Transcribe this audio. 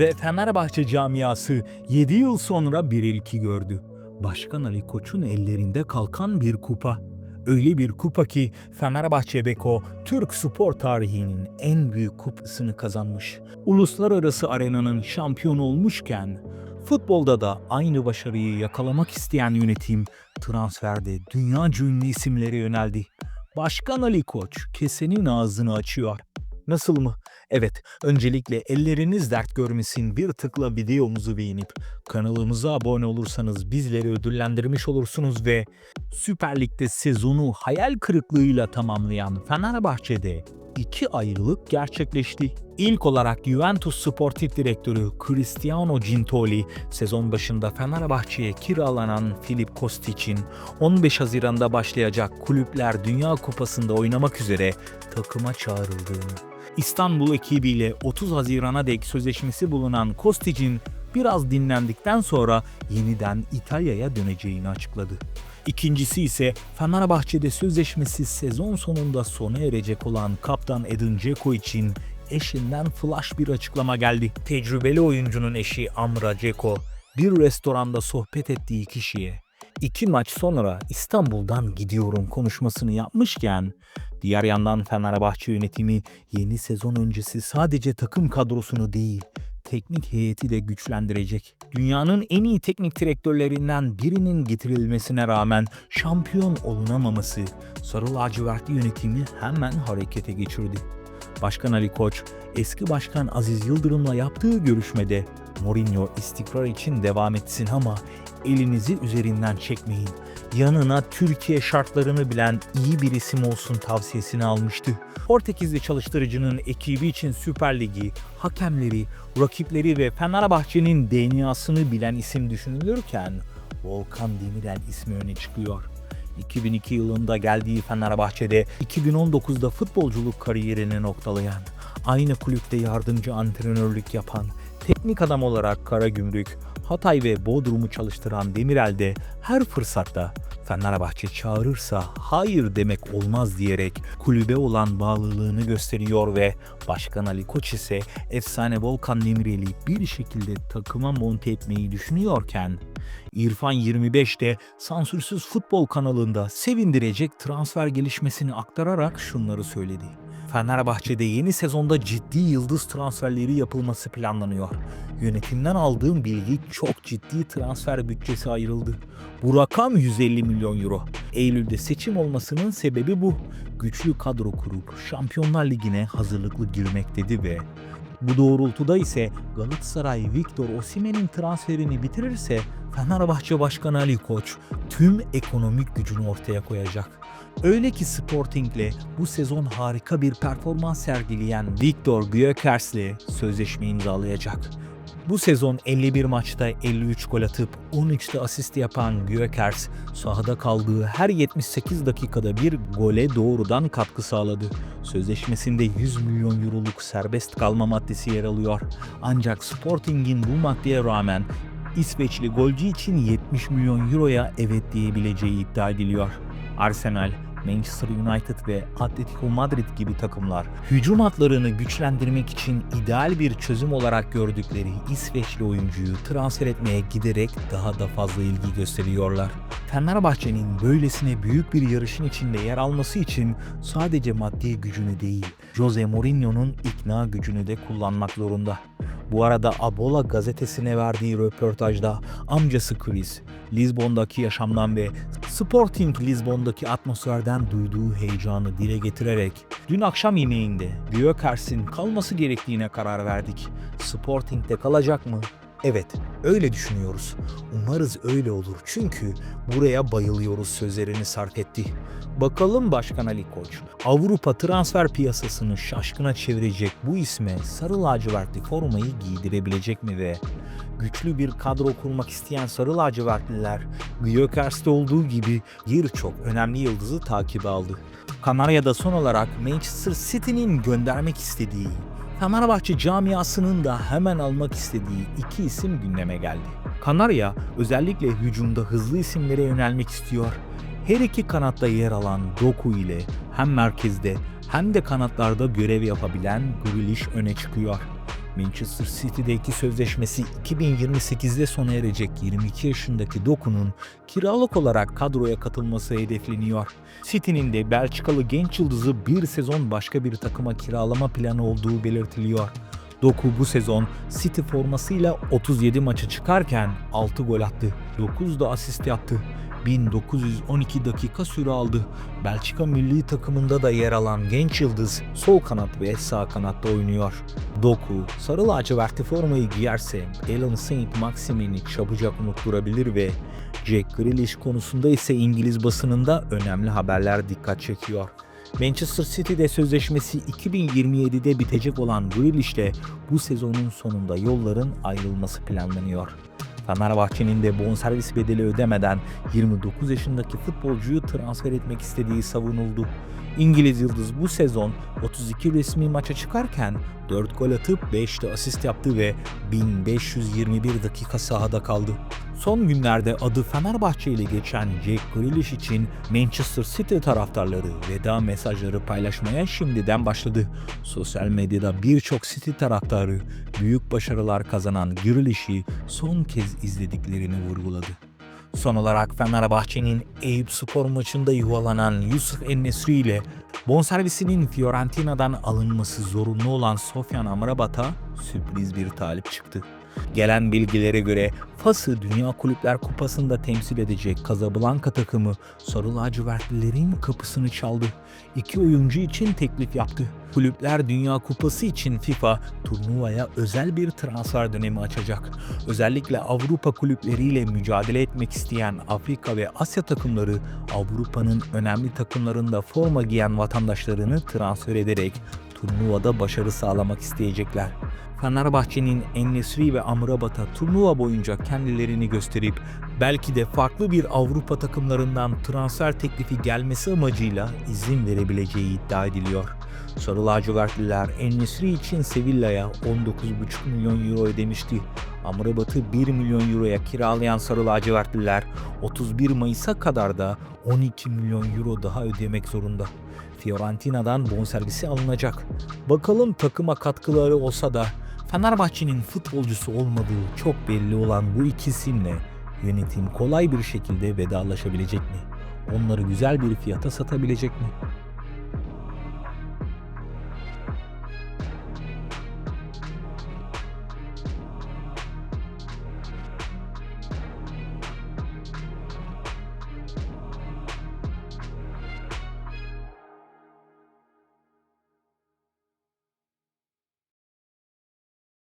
ve Fenerbahçe camiası 7 yıl sonra bir ilki gördü. Başkan Ali Koç'un ellerinde kalkan bir kupa. Öyle bir kupa ki Fenerbahçe Beko Türk spor tarihinin en büyük kupasını kazanmış. Uluslararası arenanın şampiyonu olmuşken futbolda da aynı başarıyı yakalamak isteyen yönetim transferde dünya ünlü isimlere yöneldi. Başkan Ali Koç kesenin ağzını açıyor. Nasıl mı? Evet, öncelikle elleriniz dert görmesin bir tıkla videomuzu beğenip kanalımıza abone olursanız bizleri ödüllendirmiş olursunuz ve Süper Lig'de sezonu hayal kırıklığıyla tamamlayan Fenerbahçe'de iki ayrılık gerçekleşti. İlk olarak Juventus Sportif Direktörü Cristiano Gintoli sezon başında Fenerbahçe'ye kiralanan Filip Kostic'in 15 Haziran'da başlayacak Kulüpler Dünya Kupası'nda oynamak üzere takıma çağrıldığını. İstanbul ekibiyle 30 Haziran'a dek sözleşmesi bulunan Kostic'in biraz dinlendikten sonra yeniden İtalya'ya döneceğini açıkladı. İkincisi ise Fenerbahçe'de sözleşmesi sezon sonunda sona erecek olan kaptan Edin Dzeko için eşinden flash bir açıklama geldi. Tecrübeli oyuncunun eşi Amra Dzeko bir restoranda sohbet ettiği kişiye iki maç sonra İstanbul'dan gidiyorum konuşmasını yapmışken diğer yandan Fenerbahçe yönetimi yeni sezon öncesi sadece takım kadrosunu değil teknik heyeti de güçlendirecek. Dünyanın en iyi teknik direktörlerinden birinin getirilmesine rağmen şampiyon olunamaması Sarı lacivertli yönetimi hemen harekete geçirdi. Başkan Ali Koç, eski başkan Aziz Yıldırım'la yaptığı görüşmede Mourinho istikrar için devam etsin ama elinizi üzerinden çekmeyin. Yanına Türkiye şartlarını bilen iyi bir isim olsun tavsiyesini almıştı. Portekizli çalıştırıcının ekibi için Süper Ligi, hakemleri, rakipleri ve Fenerbahçe'nin DNA'sını bilen isim düşünülürken Volkan Demirel ismi öne çıkıyor. 2002 yılında geldiği Fenerbahçe'de 2019'da futbolculuk kariyerini noktalayan, aynı kulüpte yardımcı antrenörlük yapan, teknik adam olarak Karagümrük, Hatay ve Bodrum'u çalıştıran Demirel'de her fırsatta Fenerbahçe çağırırsa hayır demek olmaz diyerek kulübe olan bağlılığını gösteriyor ve Başkan Ali Koç ise efsane Volkan Demirel'i bir şekilde takıma monte etmeyi düşünüyorken İrfan 25'te sansürsüz futbol kanalında sevindirecek transfer gelişmesini aktararak şunları söyledi. Fenerbahçe'de yeni sezonda ciddi yıldız transferleri yapılması planlanıyor. Yönetimden aldığım bilgi çok ciddi transfer bütçesi ayrıldı. Bu rakam 150 milyon euro. Eylül'de seçim olmasının sebebi bu. Güçlü kadro kurup Şampiyonlar Ligi'ne hazırlıklı girmek dedi ve bu doğrultuda ise Galatasaray Victor Osimhen'in transferini bitirirse Fenerbahçe Başkanı Ali Koç tüm ekonomik gücünü ortaya koyacak. Öyle ki Sporting'le bu sezon harika bir performans sergileyen Victor Gyökers'le sözleşme imzalayacak. Bu sezon 51 maçta 53 gol atıp 13'te asist yapan Gyökers sahada kaldığı her 78 dakikada bir gole doğrudan katkı sağladı. Sözleşmesinde 100 milyon euroluk serbest kalma maddesi yer alıyor. Ancak Sporting'in bu maddeye rağmen İsveçli golcü için 70 milyon euroya evet diyebileceği iddia ediliyor. Arsenal, Manchester United ve Atletico Madrid gibi takımlar hücum hatlarını güçlendirmek için ideal bir çözüm olarak gördükleri İsveçli oyuncuyu transfer etmeye giderek daha da fazla ilgi gösteriyorlar. Fenerbahçe'nin böylesine büyük bir yarışın içinde yer alması için sadece maddi gücünü değil, Jose Mourinho'nun ikna gücünü de kullanmak zorunda. Bu arada Abola gazetesine verdiği röportajda amcası Chris, Lizbon'daki yaşamdan ve Sporting Lizbon'daki atmosferden duyduğu heyecanı dile getirerek dün akşam yemeğinde Gyökers'in kalması gerektiğine karar verdik. Sporting'de kalacak mı? Evet, öyle düşünüyoruz. Umarız öyle olur çünkü buraya bayılıyoruz sözlerini sarf etti. Bakalım Başkan Ali Koç, Avrupa transfer piyasasını şaşkına çevirecek bu isme sarı lacivertli formayı giydirebilecek mi ve güçlü bir kadro kurmak isteyen sarı lacivertliler Gyökers'te olduğu gibi birçok önemli yıldızı takibe aldı. Kanarya'da son olarak Manchester City'nin göndermek istediği Fenerbahçe camiasının da hemen almak istediği iki isim gündeme geldi. Kanarya özellikle hücumda hızlı isimlere yönelmek istiyor. Her iki kanatta yer alan Doku ile hem merkezde hem de kanatlarda görev yapabilen Grealish öne çıkıyor. Manchester City'deki sözleşmesi 2028'de sona erecek 22 yaşındaki Doku'nun kiralık olarak kadroya katılması hedefleniyor. City'nin de Belçikalı genç yıldızı bir sezon başka bir takıma kiralama planı olduğu belirtiliyor. Doku bu sezon City formasıyla 37 maça çıkarken 6 gol attı, 9 da asist yaptı. 1912 dakika süre aldı. Belçika milli takımında da yer alan genç yıldız sol kanat ve sağ kanatta oynuyor. Doku, sarı lacivertli formayı giyerse Alan Saint Maximin'i çabucak unutturabilir ve Jack Grealish konusunda ise İngiliz basınında önemli haberler dikkat çekiyor. Manchester City'de sözleşmesi 2027'de bitecek olan Grealish'te bu sezonun sonunda yolların ayrılması planlanıyor. Fenerbahçe'nin de bonservis bedeli ödemeden 29 yaşındaki futbolcuyu transfer etmek istediği savunuldu. İngiliz yıldız bu sezon 32 resmi maça çıkarken 4 gol atıp 5 de asist yaptı ve 1521 dakika sahada kaldı. Son günlerde adı Fenerbahçe ile geçen Jack Grealish için Manchester City taraftarları veda mesajları paylaşmaya şimdiden başladı. Sosyal medyada birçok City taraftarı büyük başarılar kazanan Grealish'i son kez izlediklerini vurguladı. Son olarak Fenerbahçe'nin Eyüp Spor maçında yuvalanan Yusuf Ennesri ile bonservisinin Fiorentina'dan alınması zorunlu olan Sofyan Amrabat'a sürpriz bir talip çıktı. Gelen bilgilere göre Fas'ı Dünya Kulüpler Kupası'nda temsil edecek Casablanca takımı Sarı lacivertlilerin kapısını çaldı. İki oyuncu için teklif yaptı. Kulüpler Dünya Kupası için FIFA turnuvaya özel bir transfer dönemi açacak. Özellikle Avrupa kulüpleriyle mücadele etmek isteyen Afrika ve Asya takımları Avrupa'nın önemli takımlarında forma giyen vatandaşlarını transfer ederek turnuvada başarı sağlamak isteyecekler. Fenerbahçe'nin Ennesri ve Amrabat'a turnuva boyunca kendilerini gösterip belki de farklı bir Avrupa takımlarından transfer teklifi gelmesi amacıyla izin verebileceği iddia ediliyor. Sarı lacivertliler Ennesri için Sevilla'ya 19,5 milyon euro ödemişti. Amrabat'ı 1 milyon euroya kiralayan Sarı lacivertliler 31 Mayıs'a kadar da 12 milyon euro daha ödemek zorunda. Fiorentina'dan bonservisi alınacak. Bakalım takıma katkıları olsa da Fenerbahçe'nin futbolcusu olmadığı çok belli olan bu iki isimle yönetim kolay bir şekilde vedalaşabilecek mi? Onları güzel bir fiyata satabilecek mi?